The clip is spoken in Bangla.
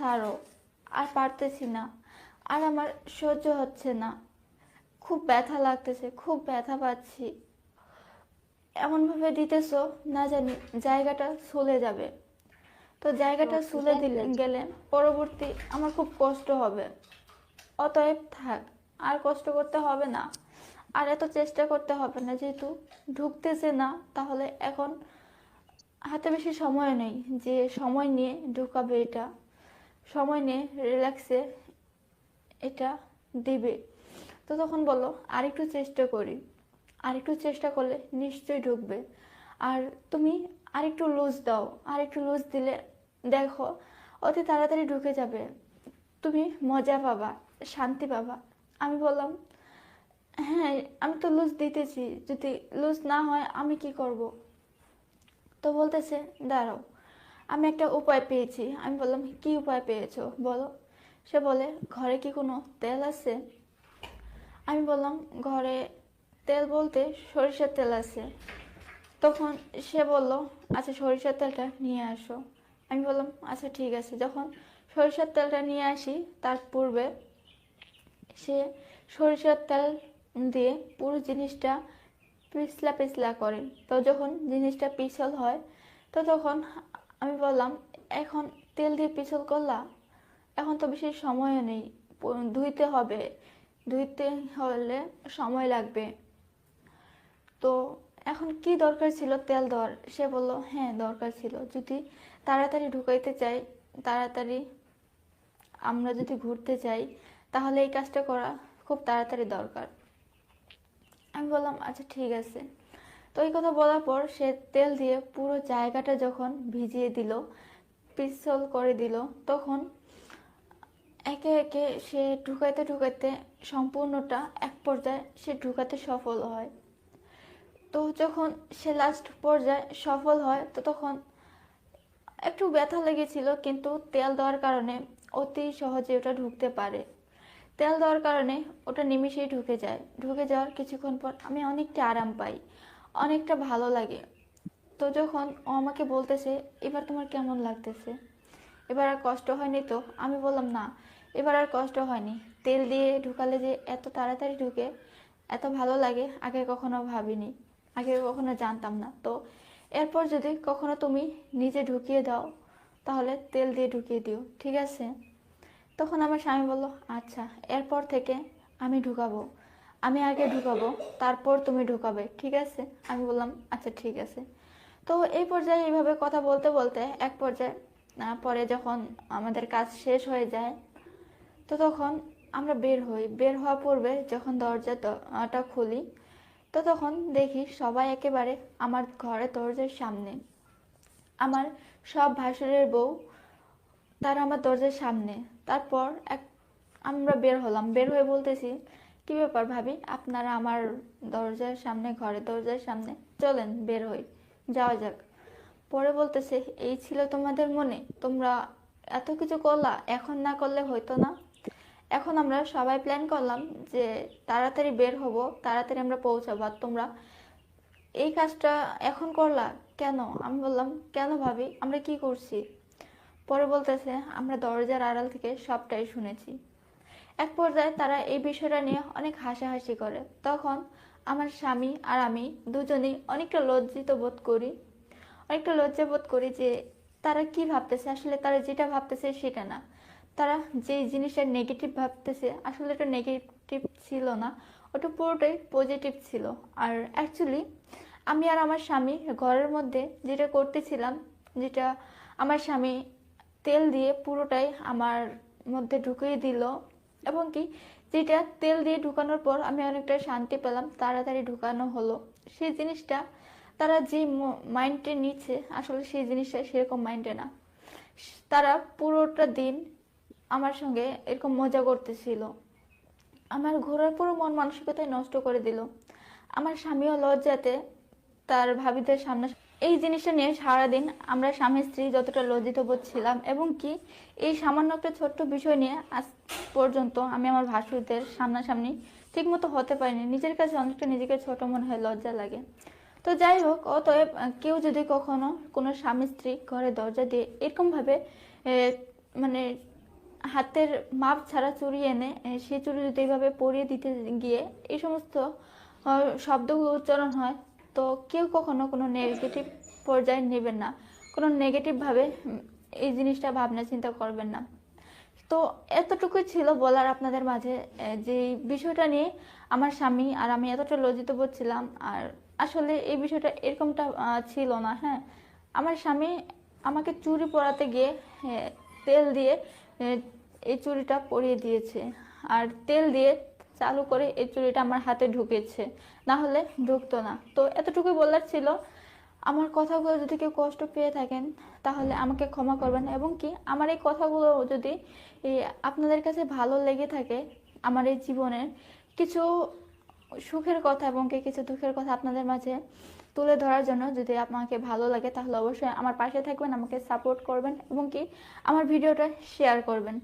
ছাড়ো আর পারতেছি না। আর আমার সহ্য হচ্ছে না। খুব ব্যথা লাগতেছে খুব ব্যথা পাচ্ছি। এমনভাবে দিতেছো না জানি জায়গাটা চলে যাবে। তো জায়গাটা চলে দিলে গেলে পরবর্তী আমার খুব কষ্ট হবে। অতএব থাক আর কষ্ট করতে হবে না। আর এত চেষ্টা করতে হবে না যেহেতু ঢুকতেছে না তাহলে এখন হাতে বেশি সময় নেই যে সময় নিয়ে ঢুকাবে এটা। সময় নিয়ে রিল্যাক্সে এটা দিবে। তো তখন বলো, আরেকটু চেষ্টা করি। আরেকটু চেষ্টা করলে নিশ্চয়ই ঢুকবে। আর তুমি আরেকটু লুজ দাও। আরেকটু লুজ দিলে দেখো, অতি তাড়াতাড়ি ঢুকে যাবে। তুমি মজা পাবা, শান্তি পাবা। আমি বললাম হ্যাঁ আমি তো লুজ দিতেছি। যদি লুজ না হয় আমি কি করব? তো বলতেছে, দাঁড়াও। আমি একটা উপায় পেয়েছি। আমি বললাম, কি উপায় পেয়েছ? বলো। সে বলে, ঘরে কি কোনো তেল আছে? আমি বললাম, ঘরে তেল বলতে সরিষার তেল আছে। তখন সে বলল আচ্ছা সরিষার তেলটা নিয়ে আসো। আমি বললাম আচ্ছা ঠিক আছে। যখন সরিষার তেলটা নিয়ে আসি, তার পূর্বে সে সরিষার তেল দিয়ে পুরো জিনিসটা পিছলা পিছলা করে। তো যখন জিনিসটা পিছল হয়, তো তখন আমি বললাম, এখন তেল দিয়ে পিছল করলা? এখন তো বেশি সময়ও নেই, ধুইতে হবে। ধুইতে হলে সময় লাগবে। তো এখন কি দরকার ছিল তেল দেওয়ার? সে বলল হ্যাঁ দরকার ছিল। যদি তাড়াতাড়ি ঢুকাইতে চাই, তাড়াতাড়ি আমরা যদি ঘুরতে চাই তাহলে এই কাজটা করা খুব তাড়াতাড়ি দরকার। আমি বললাম আচ্ছা ঠিক আছে। তো এই কথা বলার পর সে তেল দিয়ে পুরো জায়গাটা যখন ভিজিয়ে দিল পিছল করে দিল, তখন একে একে সে ঢুকাইতে ঢুকাইতে সম্পূর্ণটা এক পর্যায়ে সে ঢুকাতে সফল হয়। তো যখন সে লাস্ট পর্যায়ে সফল হয়, তো তখন একটু ব্যথা লেগেছিল, কিন্তু তেল দেওয়ার কারণে অতি সহজে ওটা ঢুকতে পারে। তেল দেওয়ার কারণে ওটা নিমিষেই ঢুকে যায়। ঢুকে যাওয়ার কিছুক্ষণ পর আমি অনেকটা আরাম পাই। অনেকটা ভালো লাগে। তো যখন ও আমাকে বলতেছে, এবার তোমার কেমন লাগতেছে? এবার আর কষ্ট হয়নি তো? আমি বললাম, না, এবার আর কষ্ট হয়নি। তেল দিয়ে ঢুকালে যে এত তাড়াতাড়ি ঢুকে, এত ভালো লাগে, আগে কখনো ভাবিনি, আগে কখনো জানতাম না। তো এরপর যদি কখনো তুমি নিজে ঢুকিয়ে দাও, তাহলে তেল দিয়ে ঢুকিয়ে দিও, ঠিক আছে? তখন আমার স্বামী বলল আচ্ছা এরপর থেকে আমি ঢুকাবো। আমি আগে ঢুকাবো, তারপর তুমি ঢুকাবে, ঠিক আছে? আমি বললাম আচ্ছা ঠিক আছে। তো এই পর্যায়ে এইভাবে কথা বলতে বলতে এক পর্যায়ে পরে যখন আমাদের কাজ শেষ হয়ে যায়, তো তখন আমরা বের হই। বের হওয়ার পূর্বে যখন দরজাটা খুলি, তো তখন দেখি সবাই একেবারে আমার ঘরে দরজার সামনে। আমার সব ভাসুরের বউ, তারা আমার দরজার সামনে। তারপর এক, আমরা বের হলাম। বের হয়ে বলতেছি কি ব্যাপার ভাবি? আপনারা আমার দরজার সামনে, ঘরের দরজার সামনে চলেন, বের হই, যাওয়া যাক। পরে বলতেছে, এই ছিল তোমাদের মনে? তোমরা এত কিছু করলা, এখন না করলে হইতো না? এখন আমরা সবাই প্ল্যান করলাম যে তাড়াতাড়ি বের হব, তাড়াতাড়ি আমরা পৌঁছাবো। আর তোমরা এই কাজটা এখন করলা কেন? আমি বললাম, কেন ভাবি? আমরা কি করছি? পরে বলতেছে, আমরা দরজার আড়াল থেকে সবটাই শুনেছি। এক পর্যায়ে তারা এই বিষয়টা নিয়ে অনেক হাসাহাসি করে। তখন আমার স্বামী আর আমি দুজনেই অনেকটা লজ্জিত বোধ করি। অনেকটা লজ্জা বোধ করি যে তারা কি ভাবতেছে? আসলে তারা যেটা ভাবতেছে সেটা না। তারা যে জিনিসটা নেগেটিভ ভাবতেছে, আসলে এটা নেগেটিভ ছিল না। ওটা পুরোটাই পজিটিভ ছিল। আর অ্যাকচুয়ালি আমি আর আমার স্বামী ঘরের মধ্যে যেটা করতেছিলাম, যেটা আমার স্বামী তেল দিয়ে পুরোটাই আমার মধ্যে ঢুকিয়ে দিল এবং কি, যেটা তেল দিয়ে ঢুকানোর পর আমি অনেকটা শান্তি পেলাম, তাড়াতাড়ি ঢুকানো হলো। সেই জিনিসটা তারা যে মাইন্ডে নিচ্ছে, আসলে সেই জিনিসটা সেরকম মাইন্ডে না। তারা পুরোটা দিন আমার সঙ্গে এরকম মজা করতেছিল। আমার ঘোরার পুরো মন মানসিকতায় নষ্ট করে দিল। আমার স্বামীও লজ্জাতে তার ভাবিদের সামনে এই জিনিসটা নিয়ে সারাদিন আমরা স্বামী স্ত্রী যতটা লজ্জিত বোধ ছিলাম এবং কি এই সামান্য একটা ছোট্ট বিষয় নিয়ে আজ পর্যন্ত আমি আমার ভাসুরদের সামনাসামনি ঠিকমতো হতে পারিনি। নিজের কাছে অনেকটা নিজেকে ছোট মনে হয়, লজ্জা লাগে। তো যাই হোক, অতএব কেউ যদি কখনো কোনো স্বামী স্ত্রী ঘরে দরজা দিয়ে এরকমভাবে মানে হাতের মাপ ছাড়া চুরি এনে সে চুরি যদি এইভাবে পরিয়ে দিতে গিয়ে এই সমস্ত শব্দগুলো উচ্চারণ হয় তো কেউ কখনো কোনো নেগেটিভ পর্যায়ে নেবেন না। কোনো নেগেটিভভাবে এই জিনিসটা ভাবনা চিন্তা করবেন না। তো এতটুকুই ছিল বলার আপনাদের মাঝে। যে বিষয়টা নিয়ে আমার স্বামী আর আমি এতটা লজ্জিত বোধ ছিলাম। আর আসলে এই বিষয়টা এরকমটা ছিল না হ্যাঁ। আমার স্বামী আমাকে চুরি পরাতে গিয়ে হ্যাঁ, তেল দিয়ে এই চুরিটা পরিয়ে দিয়েছে। আর তেল দিয়ে চালু করে এই চুড়িটা আমার হাতে ঢুকেছে। না হলে ঢুকতো না। তো এতটুকুই বলার ছিল। আমার কথাগুলো যদি কেউ কষ্ট পেয়ে থাকেন, তাহলে আমাকে ক্ষমা করবেন এবং কি আমার এই কথাগুলো যদি আপনাদের কাছে ভালো লেগে থাকে, আমার এই জীবনের কিছু সুখের কথা এবং কি কিছু দুঃখের কথা আপনাদের মাঝে তুলে ধরার জন্য যদি আপনাকে ভালো লাগে, তাহলে অবশ্যই আমার পাশে থাকবেন, আমাকে সাপোর্ট করবেন এবং কি আমার ভিডিওটা শেয়ার করবেন।